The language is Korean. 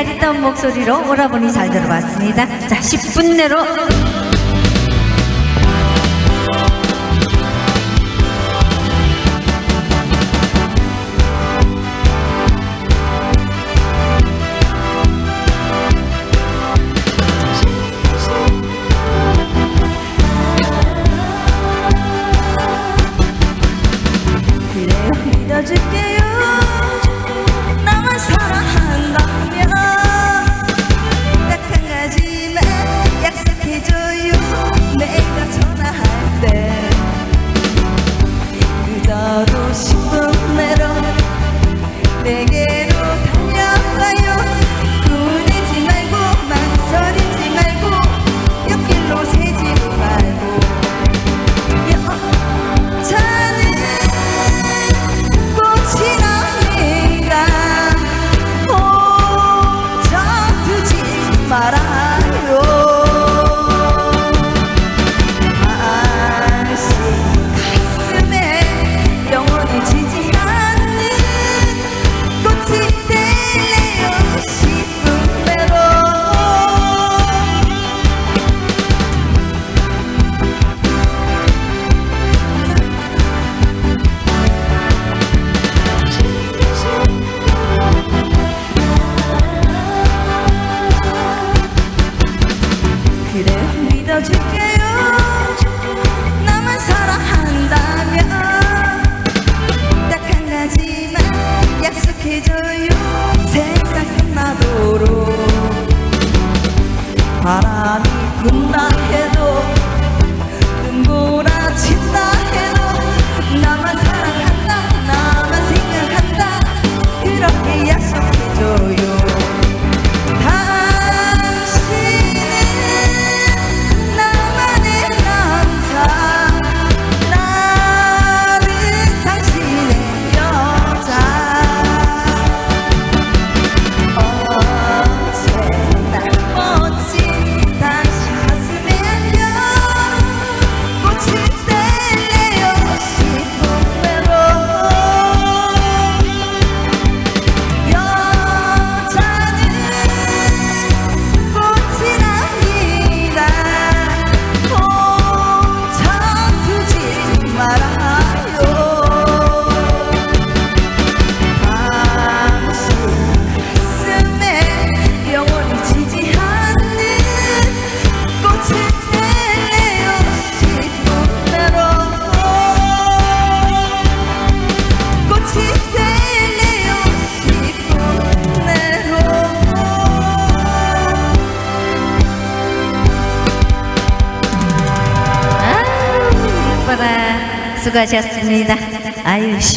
아리따운 목소리로 오라버니 잘 들어봤습니다. 자, 10분 내로 믿어줄게요 깨져요. 세상 끝나도록. 바람이 분다 해도 수고하셨습니다. 아유.